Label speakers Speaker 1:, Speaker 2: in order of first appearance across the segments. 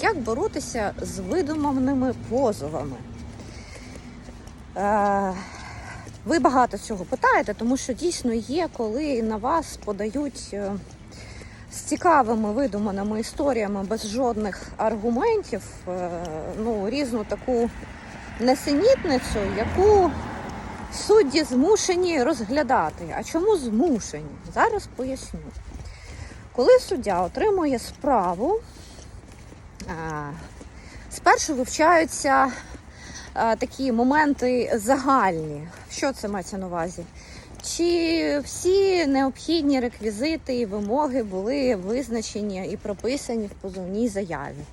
Speaker 1: Як боротися з видуманими позовами? Е, ви багато цього питаєте, тому що дійсно є, коли на вас подають е, з цікавими видуманими історіями без жодних аргументів, е, ну, різну таку несенітницю, яку судді змушені розглядати. А чому змушені? Зараз поясню. Коли суддя отримує справу, спершу вивчаються такі моменти загальні. Що це мається на увазі? Чи всі необхідні реквізити і вимоги були визначені і прописані в позовній заяві?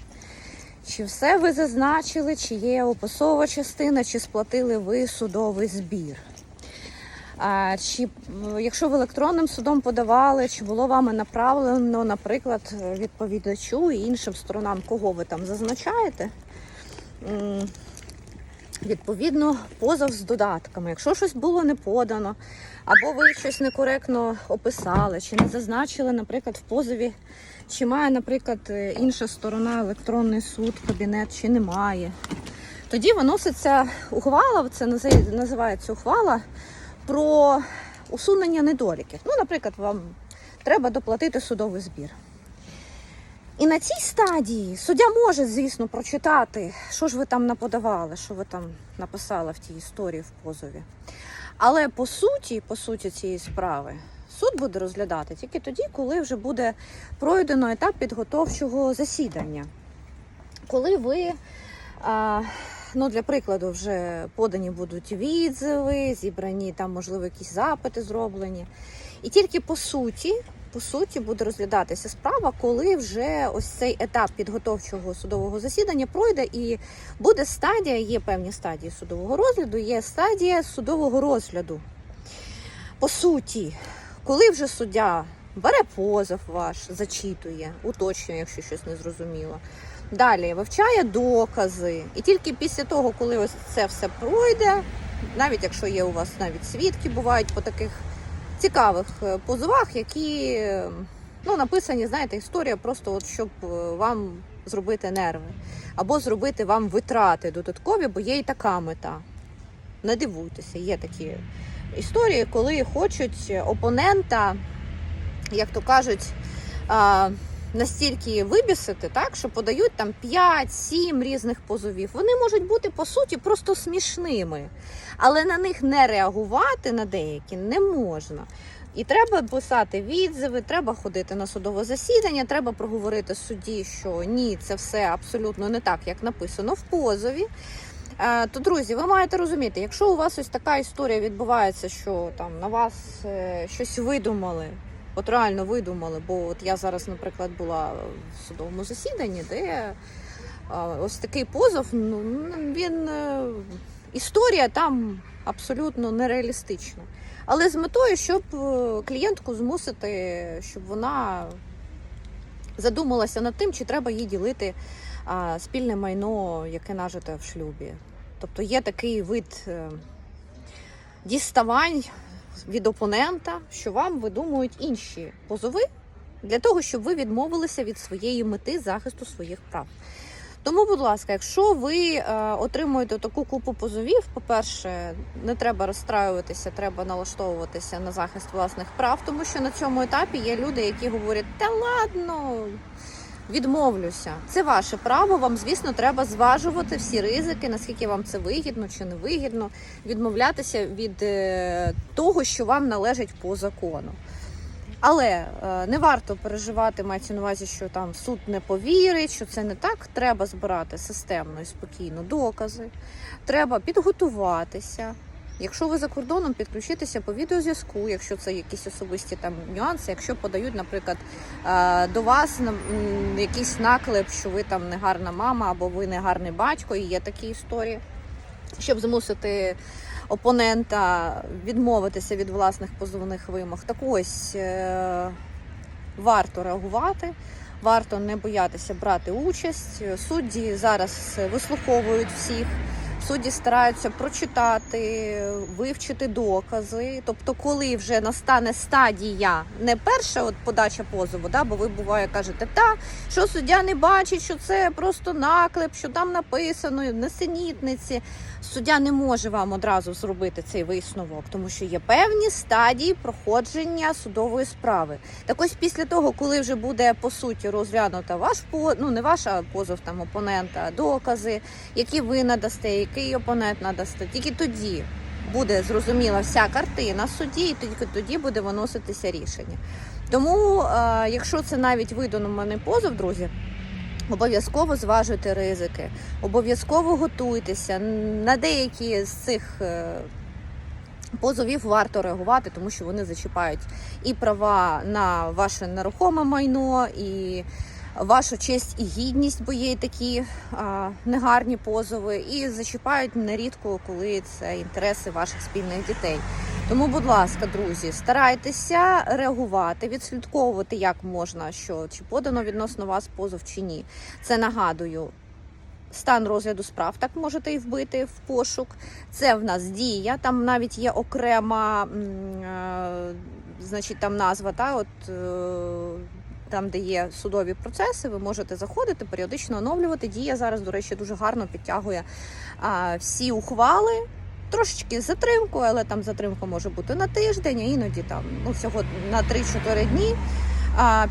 Speaker 1: Чи все ви зазначили, чи є описова частина, чи сплатили ви судовий збір? Чи якщо ви електронним судом подавали, чи було вами направлено, наприклад, відповідачу і іншим сторонам, кого ви там зазначаєте? Відповідно, позов з додатками. Якщо щось було не подано, або ви щось некоректно описали, чи не зазначили, наприклад, в позові, чи має, наприклад, е, інша сторона електронний суд, кабінет, чи немає. Тоді виноситься ухвала, це називається ухвала про усунення недоліків. Ну, наприклад, вам треба доплатити судовий збір. І на цій стадії суддя може, звісно, прочитати, що ж ви там наподавали, що ви там написали в тій історії в позові. Але по суті, по суті цієї справи, суд буде розглядати тільки тоді, коли вже буде пройдено етап підготовчого засідання. Коли ви, а, ну для прикладу, вже подані будуть відзиви, зібрані там, можливо, якісь запити зроблені. І тільки по суті, по суті, буде розглядатися справа, коли вже ось цей етап підготовчого судового засідання пройде, і буде стадія, є певні стадії судового розгляду, є стадія судового розгляду. По суті, коли вже суддя бере позов ваш, зачитує, уточнює, якщо щось не зрозуміло. Далі вивчає докази, і тільки після того, коли ось це все пройде, навіть якщо є у вас навіть свідки, бувають по таких цікавих е, позовах, які ну, написані, знаєте, історія просто от щоб е, вам зробити нерви, або зробити вам витрати додаткові, бо є і така мета. Не дивуйтеся, є такі історії, коли хочуть опонента, як то кажуть, настільки вибісити, так, що подають там 5-7 різних позовів. Вони можуть бути по суті просто смішними, але на них не реагувати на деякі не можна. І треба писати відзиви, треба ходити на судове засідання, треба проговорити судді, що ні, це все абсолютно не так, як написано в позові. Е, То, друзі, ви маєте розуміти, якщо у вас ось така історія відбувається, що там на вас е, щось видумали, от реально видумали, бо от я зараз, наприклад, була в судовому засіданні, де ось такий позов, ну він е, історія там абсолютно нереалістична. Але з метою, щоб е, клієнтку змусити, щоб вона задумалася над тим, чи треба їй ділити спільне майно, яке нажите в шлюбі. Тобто є такий вид е, діставань від опонента, що вам видумують інші позови для того, щоб ви відмовилися від своєї мети захисту своїх прав. Тому, будь ласка, якщо ви е, отримуєте таку купу позовів, по-перше, не треба розстраюватися, треба налаштовуватися на захист власних прав, тому що на цьому етапі є люди, які говорять, та ладно, відмовлюся. Це ваше право. Вам, звісно, треба зважувати всі ризики, наскільки вам це вигідно чи не вигідно, відмовлятися від е, того, що вам належить по закону. Але е, не варто переживати, мається на увазі, що там суд не повірить, що це не так. Треба збирати системно і спокійно докази. Треба підготуватися. Якщо ви за кордоном, підключитися по відеозв'язку, якщо це якісь особисті там нюанси, якщо подають, наприклад, е, до вас якийсь наклеп, що ви там не гарна мама або ви не гарний батько, і є такі історії, щоб змусити опонента відмовитися від власних позовних вимог. Так ось е, варто реагувати, варто не боятися брати участь. Судді зараз вислуховують всіх. Судді стараються прочитати, вивчити докази. Тобто, коли вже настане стадія, не перша от подача позову, да, бо ви буває кажете, та що суддя не бачить, що це просто наклеп, що там написано несенітниці. Суддя не може вам одразу зробити цей висновок, тому що є певні стадії проходження судової справи. Так ось після того, коли вже буде по суті розглянута ваш ну не ваш а позов там опонента, а докази, які ви надасте, який опонент надасте, тільки тоді буде зрозуміла вся картина судді, і тільки тоді буде виноситися рішення. Тому, е, якщо це навіть видуманий позов, друзі. Обов'язково зважуйте ризики, обов'язково готуйтеся. На деякі з цих е, позовів варто реагувати, тому що вони зачіпають і права на ваше нерухоме майно, і вашу честь і гідність, бо є й такі а, негарні позови, і зачіпають нерідко, коли це інтереси ваших спільних дітей. Тому, будь ласка, друзі, старайтеся реагувати, відслідковувати, як можна, що чи подано відносно вас позов чи ні. Це нагадую. Стан розгляду справ так можете і вбити в пошук. Це в нас дія. Там навіть є окрема, е, значить, там назва, та от е, там, де є судові процеси, ви можете заходити, періодично оновлювати. Дія зараз, до речі, дуже гарно підтягує а, всі ухвали. Трошечки з затримкою, але там затримка може бути на тиждень, а іноді там ну всього на 3-4 дні.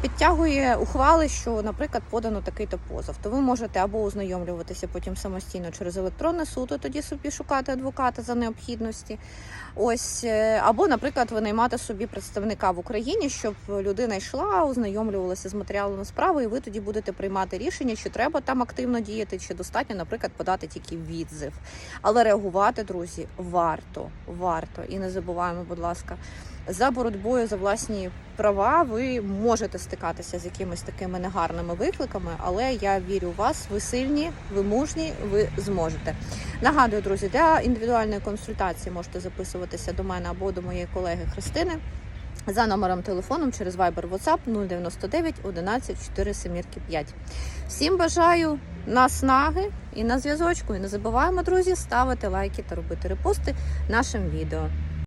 Speaker 1: Підтягує ухвали, що, наприклад, подано такий-то позов. То ви можете або ознайомлюватися потім самостійно через електронний суд, тоді собі шукати адвоката за необхідності. Ось, е, або, наприклад, винаймати собі представника в Україні, щоб людина йшла, ознайомлювалася з матеріалами справи, і ви тоді будете приймати рішення, чи треба там активно діяти, чи достатньо, наприклад, подати тільки відзив. Але реагувати, друзі, варто, варто. І не забуваємо, будь ласка, за боротьбою за власні права ви можете стикатися з якимись такими негарними викликами, але я вірю в вас. Ви сильні, ви мужні, ви зможете. Нагадую, друзі, для індивідуальної консультації можете записуватися до мене або до моєї колеги Христини. За номером телефону через Viber WhatsApp 099 11 4 семірки 5. Всім бажаю наснаги і на зв'язочку. І не забуваємо, друзі, ставити лайки та робити репости нашим відео.